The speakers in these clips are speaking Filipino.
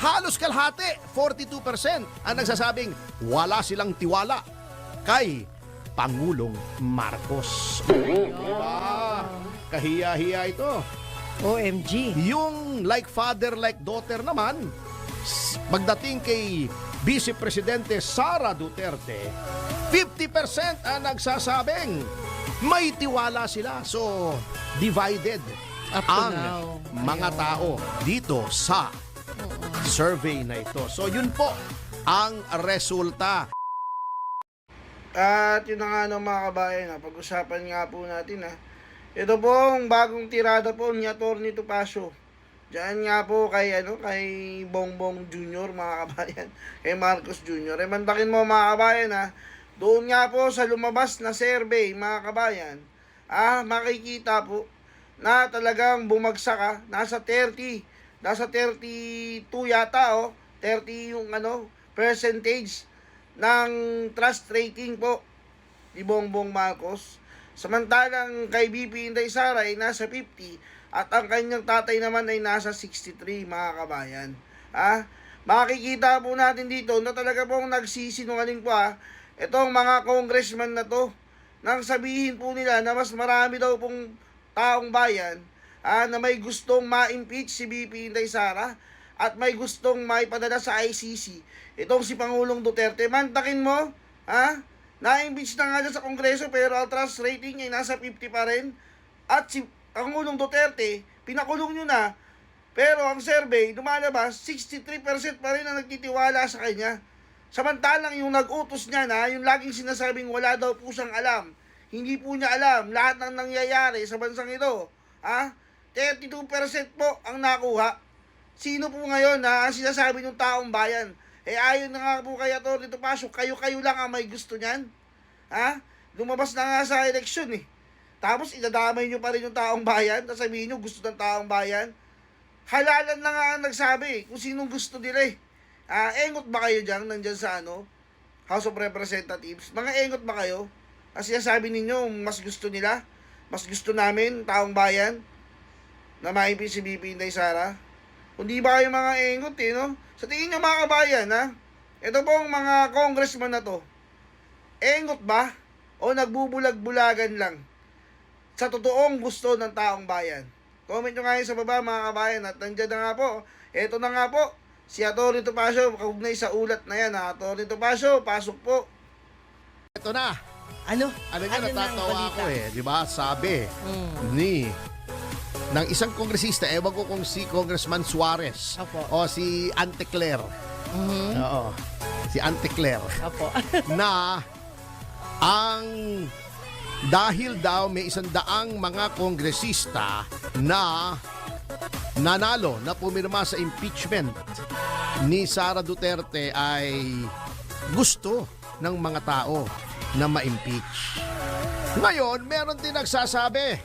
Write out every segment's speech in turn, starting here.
halos kalahati, 42% ang nagsasabing wala silang tiwala kay Pangulong Marcos. Diba? Kahiya-hiya ito. OMG. Yung like father, like daughter naman, pagdating kay Vice Presidente Sara Duterte, 50% ang nagsasabing may tiwala sila. So, divided Up ang now. mga tao dito sa survey na ito. So, yun po ang resulta. At yun na nga no, mga kabayan, ha, pag-usapan nga po natin ha. Ito pong bagong tirada po ni Atty. Topacio. Diyan nga po kay ano kay Bongbong Jr. mga kabayan, kay Marcos Jr. Eh mantakin mo mga kabayan ha. Doon nga po sa lumabas na survey mga kabayan, ah makikita po na talagang bumagsak ha, nasa 30, nasa 32 yata oh, 30 yung ano percentage ng trust rating po ni Bongbong Marcos. Samantalang kay BP Inday Sara ay nasa 50 at ang kanyang tatay naman ay nasa 63 mga kabayan. Ah, makikita po natin dito na talaga pong nagsisinungaling pa itong mga congressman na to nang sabihin po nila na mas marami daw pong taong bayan ah, na may gustong ma-impeach si BP Inday Sara at may gustong maipadala sa ICC. Itong si Pangulong Duterte, mantakin mo, ha? Na-impeach na nga sa Kongreso pero ang trust rating ay nasa 50 pa rin. At si Pangulong Duterte, pinakulong nyo na. Pero ang survey, lumalabas, 63% pa rin ang nagtitiwala sa kanya. Samantalang yung nag-utos niya na, yung laging sinasabing wala daw po siyang alam. Hindi po niya alam lahat ng nangyayari sa bansang ito. Ha? 32% po ang nakuha. Sino po ngayon na ang sinasabi ng taong bayan? Eh ayon na nga po kay Atty. Topacio, kayo-kayo lang ang may gusto niyan. Ha? Lumabas na nga sa eleksyon eh. Tapos idadamay nyo pa rin yung taong bayan, tapos sabihin nyo gusto ng taong bayan. Halalan na nga ang nagsabi eh, kung sinong gusto nila eh. Ah, engot ba kayo dyan, nandyan sa ano, House of Representatives? Mga engot ba kayo? Kasi sinasabi ninyo, mas gusto nila, mas gusto namin, taong bayan, na maipin si BP Inday Sara. Kundi ba kayo mga engot eh, no? Sa tingin nyo mga kabayan, ha? Ito pong mga congressman na to, engot ba? O nagbubulag-bulagan lang? Sa totoong gusto ng taong bayan. Comment nyo nga sa baba mga kabayan at nandiyan na nga po. Ito na nga po, si Atty. Topacio, kaugnay sa ulat na yan ha. Atty. Topacio, pasok po. Ito na. Ano? Ano nga, Ano natatawa ako eh. Di ba? Sabi Mm. ni ng isang kongresista, ewan ko kung si Congressman Suarez Opo. o si Ante Claire. Mhm. Oo. Si Ante Claire. Opo. na ang dahil daw may isang daang mga kongresista na nanalo na pumirma sa impeachment ni Sara Duterte ay gusto ng mga tao na ma-impeach. Ngayon, meron din nagsasabi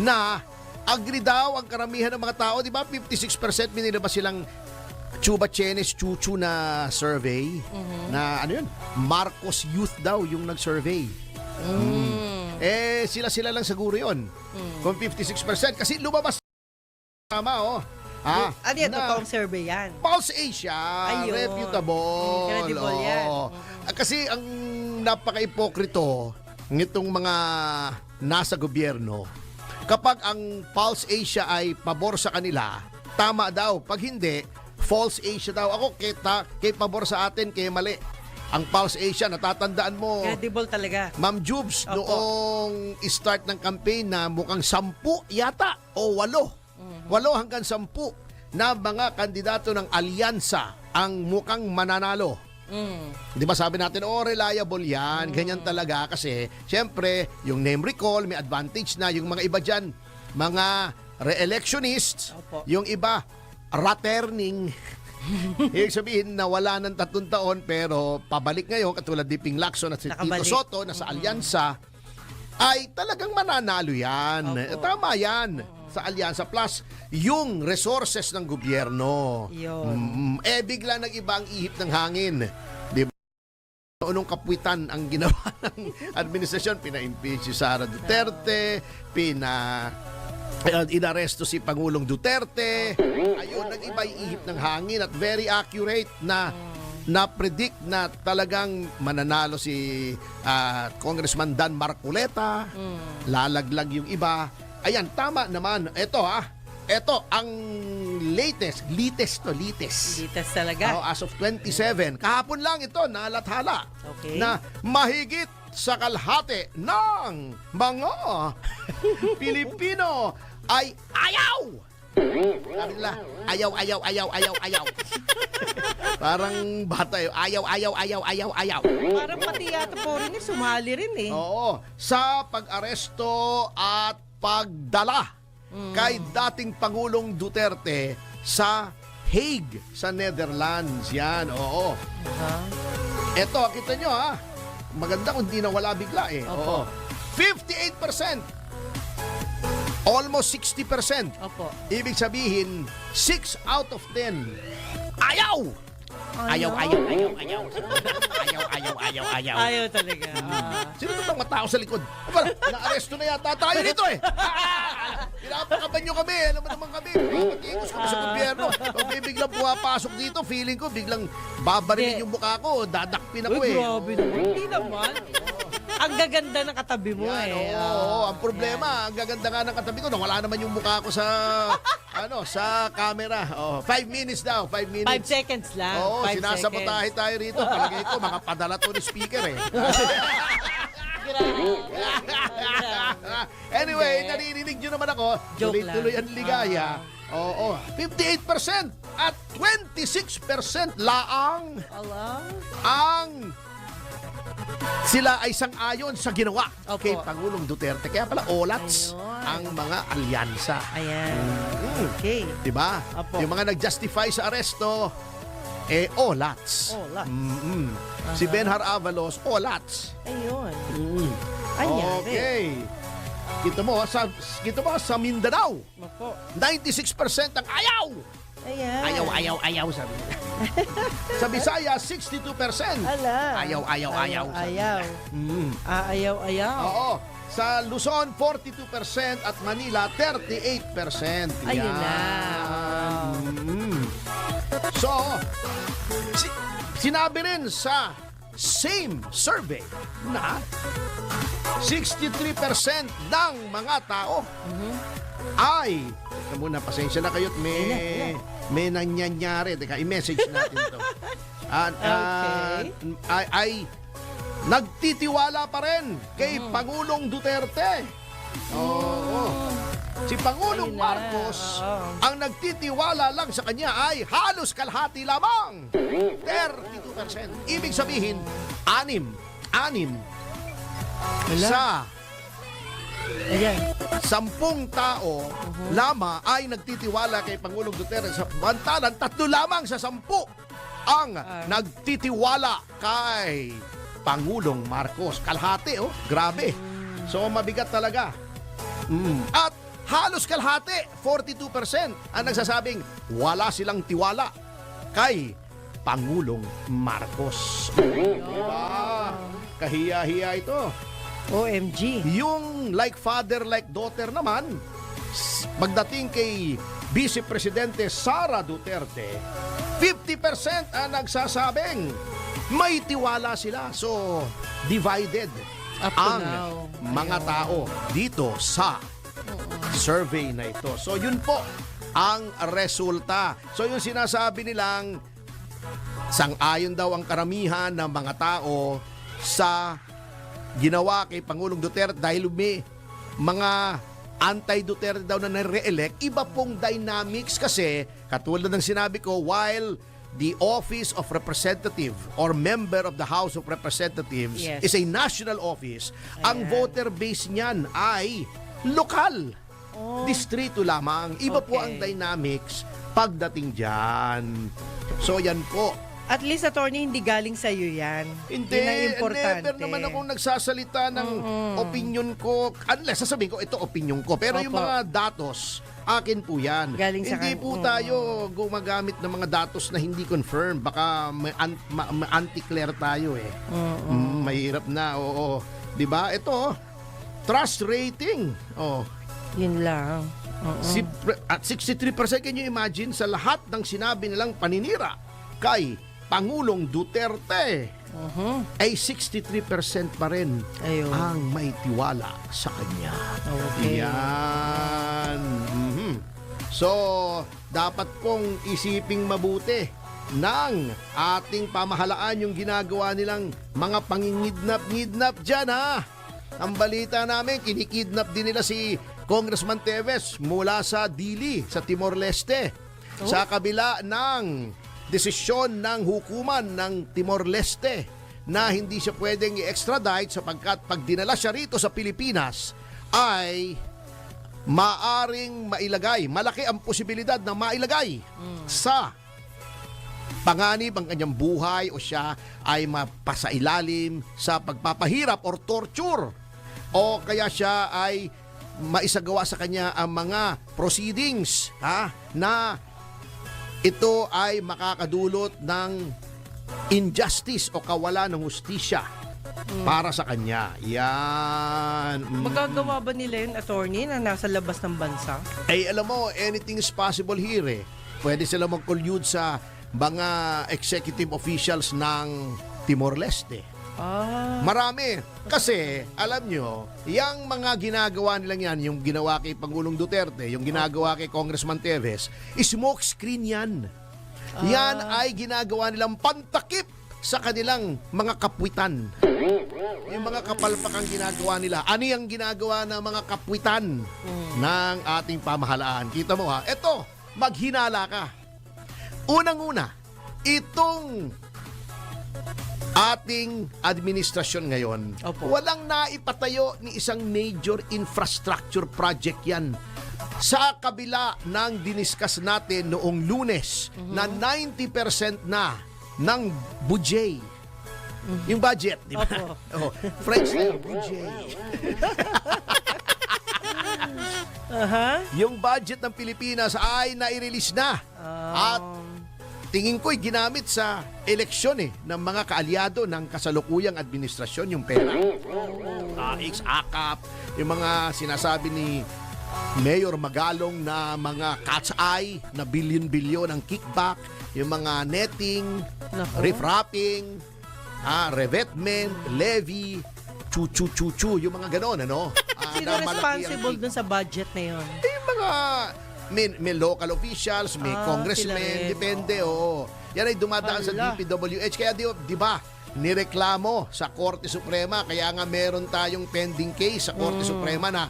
na agree daw ang karamihan ng mga tao, di ba? 56% minilabas silang Chuba Chenes Chuchu na survey na ano yun? Marcos Youth daw yung nag-survey. Mm. Eh, sila-sila lang siguro yun. Kung 56% kasi lumabas tama oh. Ah, Ano yan? Totoong survey yan. Pulse Asia, Ayun. reputable. Mm, credible yan. Oo. Mhm. Ah, Kasi ang napaka-ipokrito nitong mga nasa gobyerno, kapag ang Pulse Asia ay pabor sa kanila, tama daw. Pag hindi, false Asia daw. Ako, kita, kay pabor sa atin, kay mali. Ang Pulse Asia, natatandaan mo, Credible talaga. Ma'am Jubes, Opo. noong start ng campaign na mukhang sampu yata o walo. Mhm. Walo hanggang sampu na mga kandidato ng alyansa ang mukhang mananalo. Mm. Di ba sabi natin, oh, reliable yan. Ganyan talaga kasi, syempre, yung name recall, may advantage na. Yung mga iba dyan, mga re-electionists, Opo. yung iba, returning. Ibig sabihin na wala ng tatlong taon pero pabalik ngayon, katulad ni Ping Lacson at si Tito Nakabalik. Soto na sa alyansa, ay talagang mananalo yan. Opo. Tama yan sa alyansa. Plus, yung resources ng gobyerno. Yun. Mm, eh, bigla nag-iba ang ihip ng hangin. Di ba? Noong kapwitan ang ginawa ng administrasyon, pina-impeach si Sara Duterte, pina Ayan, inaresto si Pangulong Duterte. Ayun, nag-iba ihip ng hangin at very accurate na na-predict na talagang mananalo si ah, Congressman Dan Marcoleta. Lalaglag yung iba. Ayan, tama naman. Ito ha. Ito ang latest, latest to latest. Litas talaga. Oh, as of 27. Kahapon lang ito, nalathala. Okay. Na mahigit sa kalahati ng mga Pilipino ay ayaw! Sabi nila, ayaw, ayaw, ayaw, ayaw, ayaw. Parang bata yun. Ayaw, ayaw, ayaw, ayaw, ayaw. Parang pati yata po rin eh, sumali rin eh. Oo. Sa pag-aresto at pagdala kay dating Pangulong Duterte sa Hague sa Netherlands. Yan, oo. Ha? Eto, kita nyo ha. Maganda kung di nawala bigla eh. Oo. Opo. 58%. Almost 60%. Opo. Ibig sabihin, 6 out of 10. Ayaw! Ayaw, ayaw, ayaw, ayaw. Ayaw, ayaw, ayaw, ayaw. Ayaw talaga. Ah. Sino itong mga tao sa likod? Aba, na-aresto na yata tayo dito eh. Pinapakaban nyo kami. Alam mo naman kami. Papatikos kami sa gobyerno. Pag may biglang pumapasok dito, feeling ko biglang babarilin yung mukha ko. Dadakpin ako Uy, eh. grabe naman. Hindi naman. Ang gaganda ng katabi mo Yan, eh. oo, oo. ang problema, ang gaganda nga ng katabi ko, nawala naman yung mukha ko sa, ano, sa camera. Oh, five minutes daw, five minutes. Five seconds lang. Oo, Five sinasabotahe seconds. tayo rito. Palagay ko, mga padala to ni speaker eh. anyway, naririnig nyo naman ako. Joke Tuloy-tuloy ang ligaya. Oo, 58% at 26% laang Alam. ang sila ay sang-ayon sa ginawa Opo. kay Pangulong Duterte. Kaya pala olats Ayun. ang mga alyansa. Ayan. Mm. Okay. 'Di ba? Opo. Yung mga nag-justify sa aresto eh olats. Olats. Mm-mm. Si Benhar Avalos, olats. Ayun. Mm. Ayan. Okay. Kita mo sa kita mo sa Mindanao, Opo. 96% ang ayaw. Ayan. Ayaw, ayaw, ayaw sabi nila. sa Bisaya, 62%. Ala. Ayaw, ayaw, ayaw. sabi Ayaw. nila. Mm. Ah, ayaw, ayaw. Oo. Sa Luzon, 42% at Manila, 38%. Ayun Yan. na. Mm. So, si- sinabi rin sa same survey na 63% ng mga tao ay Teka muna, pasensya na kayo't may may nangyayari. Teka, i-message natin to. At, Okay. ay, ay nagtitiwala pa rin kay Pangulong Duterte. Oo. Si Pangulong Ayun na, Marcos, ang nagtitiwala lang sa kanya ay halos kalahati lamang. 32%. Ibig sabihin, anim, anim Wala. sa Ayan. sampung tao lama ay nagtitiwala kay Pangulong Duterte. Sa bantalan, tatlo lamang sa sampu ang nagtitiwala kay Pangulong Marcos. Kalahati, oh. Grabe. So, mabigat talaga. Mm. At halos kalahati, 42% ang nagsasabing wala silang tiwala kay Pangulong Marcos. Diba? Kahiya-hiya ito. OMG. Yung like father, like daughter naman, pagdating kay Vice Presidente Sara Duterte, 50% ang nagsasabing may tiwala sila. So, divided Up ang now. mga tao dito sa survey na ito. So, yun po ang resulta. So, yung sinasabi nilang sang-ayon daw ang karamihan ng mga tao sa ginawa kay Pangulong Duterte dahil may mga anti-Duterte daw na nare-elect, iba pong dynamics kasi katulad ng sinabi ko, while the office of representative or member of the House of Representatives Yes. is a national office, ang Ayan. voter base niyan ay lokal. Oh. Distrito lamang. Iba po Okay. ang dynamics pagdating dyan. So yan po. At least, attorney, hindi galing sa iyo yan. Hindi, Yun ang importante. never naman akong nagsasalita ng opinion ko. Unless sasabihin ko, ito opinion ko. Pero yung Opo. mga datos, akin po yan. Galing sa hindi kan- po Oo. tayo gumagamit ng mga datos na hindi confirmed. Baka may, an- ma- ma- anti-clear tayo eh. Mm, mahirap na, oo. 'Di ba? Ito, trust rating. Oh, Yun lang. Si, pre- at 63%, can you imagine, sa lahat ng sinabi nilang paninira kay Pangulong Duterte, Mhm. ay 63% pa rin Ayun. ang may tiwala sa kanya. Okay. Yan. Mhm. So, dapat pong isiping mabuti ng ating pamahalaan yung ginagawa nilang mga pangingidnap-ngidnap dyan ha. Ang balita namin, kinikidnap din nila si Congressman Teves mula sa Dili, sa Timor-Leste. Sa kabila ng desisyon ng hukuman ng Timor-Leste na hindi siya pwedeng i-extradite sapagkat pag dinala siya rito sa Pilipinas ay maaring mailagay, malaki ang posibilidad na mailagay sa panganib ang kanyang buhay o siya ay mapasailalim sa pagpapahirap or torture. O kaya siya ay maisagawa sa kanya ang mga proceedings ha, na ito ay makakadulot ng injustice o kawalan ng hustisya para sa kanya. Yan. Mm. Magagawa ba nila yun, attorney, na nasa labas ng bansa? Eh, alam mo, anything is possible here eh. Pwede sila mag-collude sa mga executive officials ng Timor-Leste. Ah, Marami. Kasi, alam nyo, yung mga ginagawa nilang yan, yung ginawa kay Pangulong Duterte, yung ginagawa kay Congressman Teves, smoke screen yan. Yan ay ginagawa nilang pantakip sa kanilang mga kapwitan. Yung mga kapalpakang ginagawa nila. Ano yung ginagawa ng mga kapwitan ng ating pamahalaan? Kita mo ha, eto, maghinala ka. Unang-una, itong ating administrasyon ngayon, Opo. walang naipatayo ni isang major infrastructure project yan. Sa kabila ng diniskas natin noong lunes na 90% na ng budget. Yung budget, di ba? Oh, French na budget. aha. Yung budget ng Pilipinas ay nai-release na. At Um, tingin ko'y ginamit sa eleksyon eh ng mga kaalyado ng kasalukuyang administrasyon yung pera. Ah, AKAP, yung mga sinasabi ni Mayor Magalong na mga cat's eye na billion-bilyon ang kickback, yung mga netting, Nako. refrapping, ah, revetment, levy, chu-chu-chu-chu, yung mga ganon, ano? Ah, sino na malaki ang responsible kick- dun sa budget na yun? yung mga may, may local officials, may Ah, congressmen, depende, oo. Yan ay dumadaan sa Hala. DPWH. Kaya di, di ba, nireklamo sa Korte Suprema. Kaya nga meron tayong pending case sa Korte Mm. Suprema na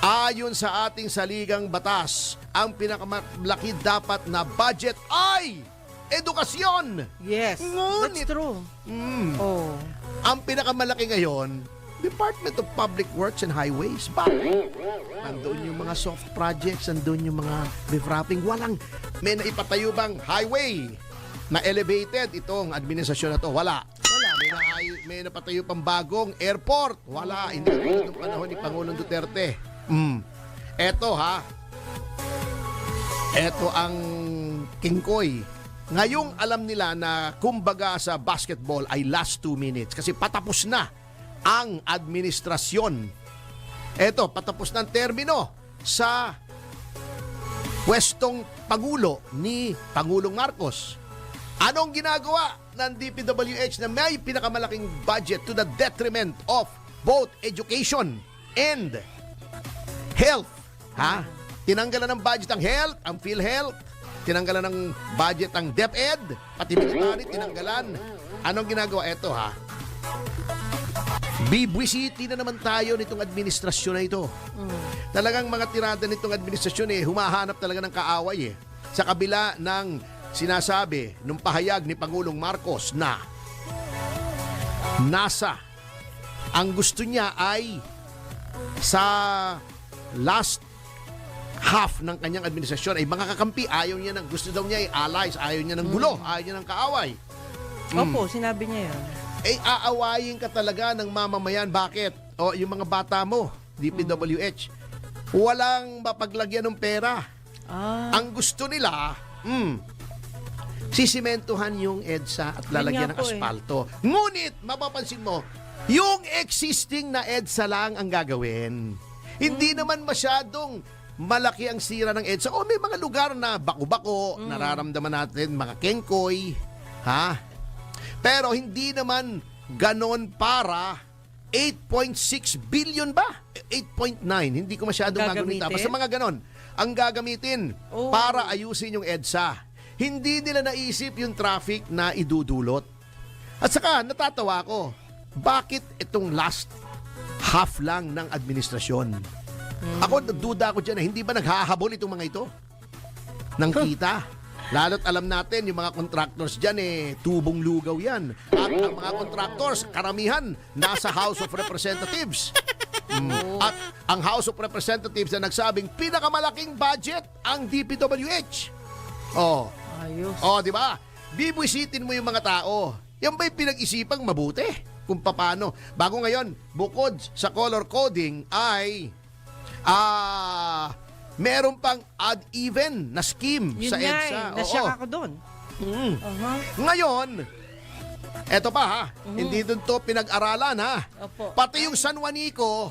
ayon sa ating saligang batas, ang pinakamalaki dapat na budget ay edukasyon. Yes, Ngunit- that's true. Mm. Oh. Ang pinakamalaki ngayon, Department of Public Works and Highways. Bakit? Andun yung mga soft projects, andun yung mga refrapping. Walang, may naipatayo bang highway na elevated itong administrasyon na to? Wala. Wala. May, na, may napatayo pang bagong airport. Wala. Hindi katulad ng panahon ni Pangulong Duterte. Mm. Eto ha. Eto ang kingkoy. Ngayong alam nila na kumbaga sa basketball ay last two minutes kasi patapos na ang administrasyon. Eto, patapos ang termino sa pwestong Pangulo ni Pangulong Marcos. Anong ginagawa ng DPWH na may pinakamalaking budget to the detriment of both education and health? Ha? Tinanggalan ng budget ang health, ang PhilHealth, tinanggalan ng budget ang DepEd, pati military tinanggalan. Anong ginagawa? Eto ha. Bibwisiti na naman tayo nitong administrasyon na ito. Talagang mga tirada nitong administrasyon eh, humahanap talaga ng kaaway eh. Sa kabila ng sinasabi nung pahayag ni Pangulong Marcos na nasa ang gusto niya ay sa last half ng kanyang administrasyon ay mga kakampi ayaw niya ng gusto daw niya ay allies ayaw niya ng gulo ayaw niya ng kaaway Opo, sinabi niya yan. Eh aawayin ka talaga ng mamamayan. Bakit? O yung mga bata mo, DPWH, walang mapaglagyan ng pera. Ah, Ang gusto nila, mm, sisimentohan yung EDSA at lalagyan ng nga po eh. Ngunit, mapapansin mo, yung existing na EDSA lang ang gagawin. Hindi Hmm. naman masyadong malaki ang sira ng EDSA. O may mga lugar na bako-bako, nararamdaman natin, mga kengkoy, ha? Pero hindi naman ganon para 8.6 billion ba? 8.9, hindi ko masyadong Gagamitin? magunita. Basta mga ganon. Ang gagamitin Oh. para ayusin yung EDSA. Hindi nila naisip yung traffic na idudulot. At saka, natatawa ako, bakit itong last half lang ng administrasyon? Ako, duda ako dyan, hindi ba naghahabol itong mga ito? Ng kita? Lalo't alam natin, yung mga contractors dyan, eh, tubong lugaw yan. At ang mga contractors, karamihan, nasa House of Representatives. Mm. At ang House of Representatives na nagsabing pinakamalaking budget ang DPWH. Oh, Ayos. Oh, di ba? Bibwisitin mo yung mga tao. Yan ba'y pinag-isipang mabuti? Kung paano. Bago ngayon, bukod sa color coding ay ah meron pang odd-even na scheme Yun sa nga EDSA. eh. Nasyak Oo. ako doon. Mm. Aha. Ngayon, eto pa ha, Mhm. hindi dun to pinag-aralan ha. Opo. Pati yung San Juanico,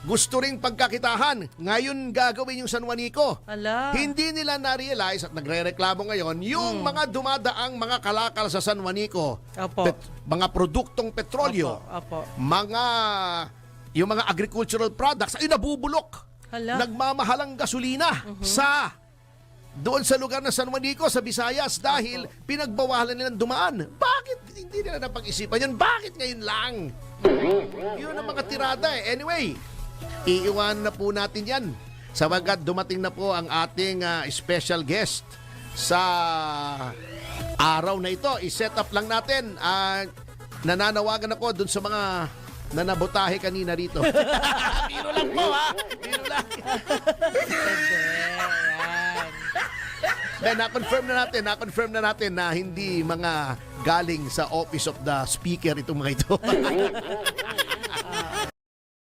gusto ring pagkakitahan. Ngayon gagawin yung San Juanico. Ala. Hindi nila na-realize at nagre-reklamo ngayon yung mga dumadaang mga kalakal sa San Juanico. Opo. Pet- mga produktong petrolyo, Opo. Opo. mga yung mga agricultural products ay nabubulok. Hala. Nagmamahalang gasolina sa doon sa lugar ng San Juanico sa Visayas dahil pinagbawalan nilang dumaan. Bakit hindi nila napag-isipan yun? Bakit ngayon lang? Yun ang mga tirada eh. Anyway, iiwan na po natin yan. Sabagat dumating na po ang ating ah, special guest sa araw na ito. I-set up lang natin. Ah, nananawagan ako dun sa mga nanabotahe kanina rito. Biro lang po ha. Biro lang. Then, na-confirm na natin, na-confirm na natin na hindi mga galing sa office of the speaker itong mga ito.